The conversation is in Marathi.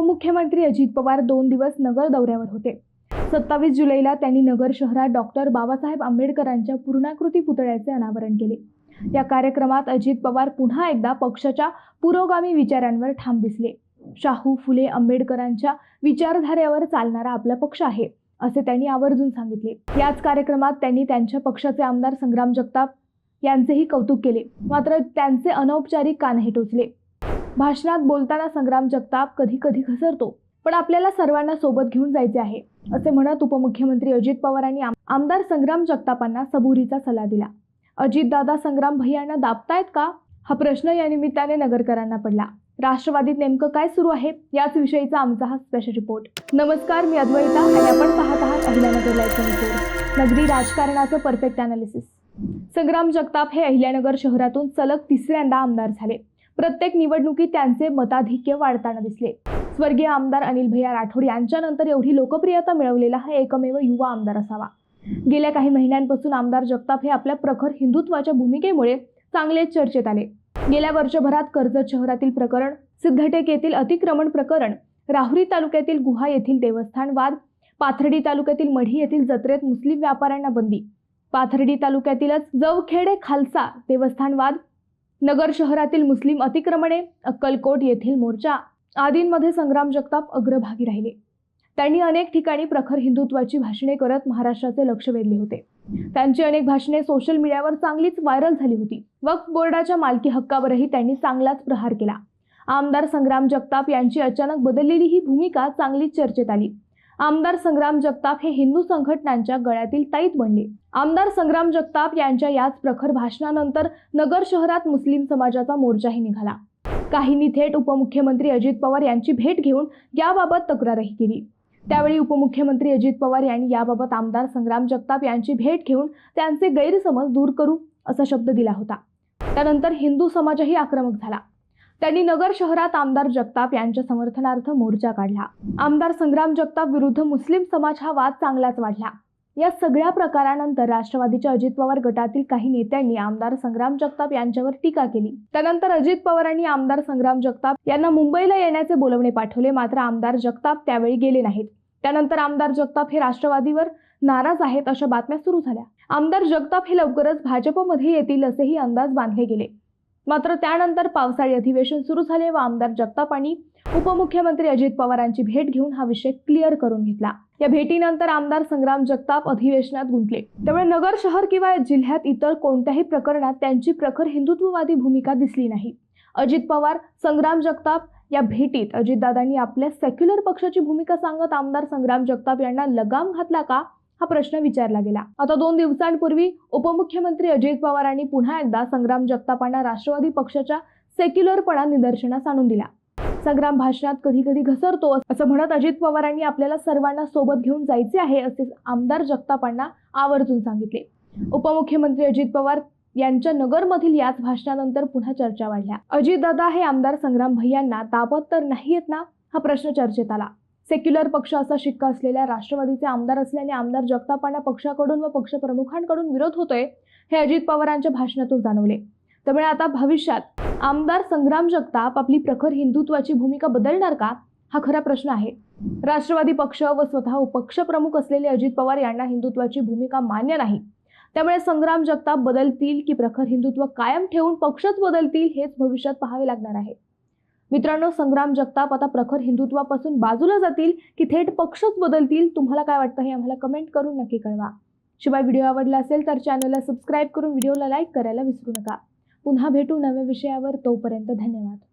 उपमुख्यमंत्री अजित पवार दोन दिवस नगर दौऱ्यावर होते. सत्तावीस जुलैला त्यांनी नगर शहरात डॉक्टर बाबासाहेब आंबेडकरांच्या पूर्णाकृती पुतळ्याचे अनावरण केले. या कार्यक्रमात अजित पवार पुन्हा एकदा पक्षाच्या पुरोगामी विचारांवर ठाम दिसले. शाहू फुले आंबेडकरांच्या विचारधारेवर चालणारा आपला पक्ष आहे असे त्यांनी आवर्जून सांगितले. याच कार्यक्रमात त्यांनी त्यांच्या पक्षाचे आमदार संग्राम जगताप यांचेही कौतुक केले. मात्र त्यांचे अनौपचारिक कानही टोचले. भाषणात बोलताना संग्राम जगताप कधी कधी घसरतो पण आपल्याला सर्वांना सोबत घेऊन जायचे आहे असे म्हणत उपमुख्यमंत्री अजित पवारांनी आम- आमदार संग्राम जगतापांना सबुरीचा सल्ला दिला. अजितदादा संग्राम भैयांना दाबतायत का? हा प्रश्न या निमित्ताने नगरकरांना पडला. राष्ट्रवादीत नेमकं काय सुरू आहे याच विषयीचा आमचा हा स्पेशल रिपोर्ट नमस्कार मी अद्वैता आणि आपण पाहत आहात अहिल्यानगर लाईव्ह नगरी राजकारणाचं परफेक्ट अनालिसिस संग्राम जगताप हे अहिल्यानगर शहरातून सलग तिसऱ्यांदा आमदार झाले. प्रत्येक निवडणुकीत त्यांचे मताधिक्य वाढताना दिसले. स्वर्गीय आमदार अनिल भैया राठोड यांच्यानंतर एवढी लोकप्रियता मिळवलेला हा एकमेव युवा आमदार असावा. गेल्या काही महिन्यांपासून आमदार जगताप हे आपल्या प्रखर हिंदुत्वाच्या भूमिकेमुळे चांगले चर्चेत आले. गेल्या वर्षभरात कर्जत शहरातील प्रकरण सिद्धटेक येथील अतिक्रमण प्रकरण राहुरी तालुक्यातील गुहा येथील देवस्थान वाद पाथर्डी तालुक्यातील मढी येथील जत्रेत मुस्लिम व्यापाऱ्यांना बंदी. पाथर्डी तालुक्यातीलच जवखेडे खालसा देवस्थान वाद नगर शहरातील मुस्लिम अतिक्रमणे अक्कलकोट येथील मोर्चा आदींमध्ये संग्राम जगताप अग्रभागी राहिले. त्यांनी अनेक ठिकाणी प्रखर हिंदुत्वाची भाषणे करत महाराष्ट्राचे लक्ष वेधले होते. त्यांची अनेक भाषणे सोशल मीडियावर चांगलीच व्हायरल झाली होती. वक्फ बोर्डाच्या मालकी हक्कावरही त्यांनी चांगलाच प्रहार केला. आमदार संग्राम जगताप यांची अचानक बदललेली ही भूमिका चांगलीच चर्चेत आली. आमदार संग्राम जगताप हे हिंदू संघटनांच्या गळ्यातील ताईत बनले. आमदार संग्राम जगताप यांच्या याच प्रखर भाषणानंतर नगर शहरात मुस्लिम समाजाचा मोर्चाही निघाला. काहींनी थेट उपमुख्यमंत्री अजित पवार यांची भेट घेऊन याबाबत तक्रारही केली. त्यावेळी उपमुख्यमंत्री अजित पवार यांनी याबाबत आमदार संग्राम जगताप यांची भेट घेऊन त्यांचे गैरसमज दूर करू असा शब्द दिला होता. त्यानंतर हिंदू समाजही आक्रमक झाला. त्यांनी नगर शहरात आमदार जगताप यांच्या समर्थनार्थ मोर्चा काढला. आमदार संग्राम जगताप विरुद्ध मुस्लिम समाज हा वाद चांगलाच वाढला. या सगळ्या प्रकारानंतर राष्ट्रवादीच्या अजित पवार गटातील काही नेत्यांनी आमदार संग्राम जगताप यांच्यावर टीका केली. त्यानंतर अजित पवारांनी आमदार संग्राम जगताप यांना मुंबईला येण्याचे बोलवणे पाठवले. मात्र आमदार जगताप त्यावेळी गेले नाहीत. त्यानंतर आमदार जगताप हे राष्ट्रवादीवर नाराज आहेत अशा बातम्या सुरू झाल्या. आमदार जगताप हे लवकरच भाजपमध्ये येतील असेही अंदाज बांधले गेले. मात्र त्यानंतर पावसाळी अधिवेशन सुरू झाले व आमदार जगताप आणि उपमुख्यमंत्री अजित पवारांची भेट घेऊन हा विषय क्लिअर करून घेतला. या भेटीनंतर आमदार संग्राम जगताप अधिवेशनात गुंतले. त्यामुळे नगर शहर किंवा जिल्ह्यात इतर कोणत्याही प्रकरणात त्यांची प्रखर हिंदुत्ववादी भूमिका दिसली नाही. अजित पवार संग्राम जगताप या भेटीत अजितदादांनी आपल्या सेक्युलर पक्षाची भूमिका सांगत आमदार संग्राम जगताप यांना लगाम घातला का? हा प्रश्न विचारला गेला. आता दोन दिवसांपूर्वी उपमुख्यमंत्री अजित पवारांनी पुन्हा एकदा संग्राम जगतापांना राष्ट्रवादी पक्षाच्या सेक्युलरपणा निदर्शनास आणून दिला. संग्राम भाषणात कधी कधी घसरतो असं म्हणत अजित पवारांनी आपल्याला सर्वांना सोबत घेऊन जायचे आहे असे आमदार जगतापांना आवर्जून सांगितले. उपमुख्यमंत्री अजित पवार यांच्या नगरमधील याच भाषणानंतर पुन्हा चर्चा वाढल्या. अजितदादा हे आमदार संग्राम भैयांना ताबत तर नाही येत ना? हा प्रश्न चर्चेत आला. सेक्युलर पक्ष असा शिक्का असलेल्या राष्ट्रवादीचे आमदार असल्याने आमदार जगतापांना पक्षाकडून व पक्षप्रमुखांकडून विरोध होतोय हे अजित पवारांच्या भाषणातून जाणवले. त्यामुळे आता भविष्यात आमदार संग्राम जगताप आपली प्रखर हिंदुत्वाची भूमिका बदलणार का हा खरा प्रश्न आहे. राष्ट्रवादी पक्ष व स्वतः पक्षप्रमुख असलेले अजित पवार यांना हिंदुत्वाची भूमिका मान्य नाही. त्यामुळे संग्राम जगताप बदलतील की प्रखर हिंदुत्व कायम ठेवून पक्षच बदलतील हेच भविष्यात पाहावे लागणार आहे. मित्रांनो संग्राम जगताप आता प्रखर हिंदुत्वापासून बाजूला जातील की थेट पक्षच बदलतील? तुम्हाला काय वाटतं हे आम्हाला कमेंट करून नक्की कळवा. शिवाय व्हिडिओ आवडला असेल तर चॅनलला सबस्क्राईब करून व्हिडिओला लाईक करायला विसरू नका. पुन्हा भेटू नव्या विषयावर तोपर्यंत धन्यवाद.